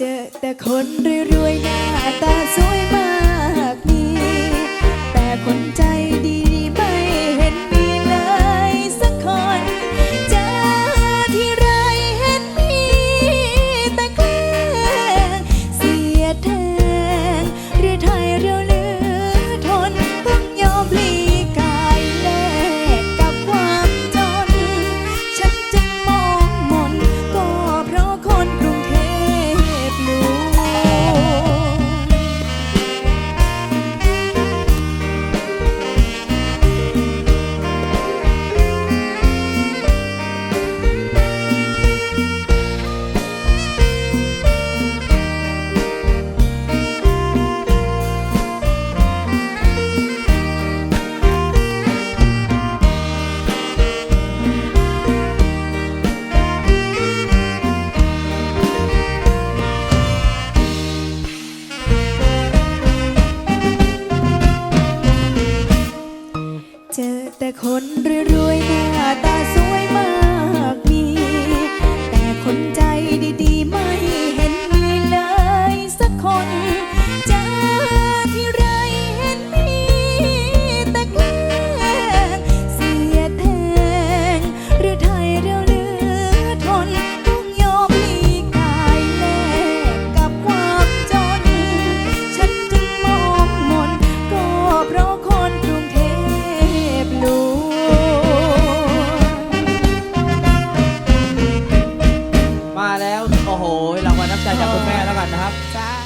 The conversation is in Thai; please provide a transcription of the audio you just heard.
เจอแต่คนรวยๆหน้าตาสวยมาก แต่คนรวย มาแล้ว โอ้โหเรางวัลน้ำใจจากคุณแม่แล้วกันนะครับ จ้า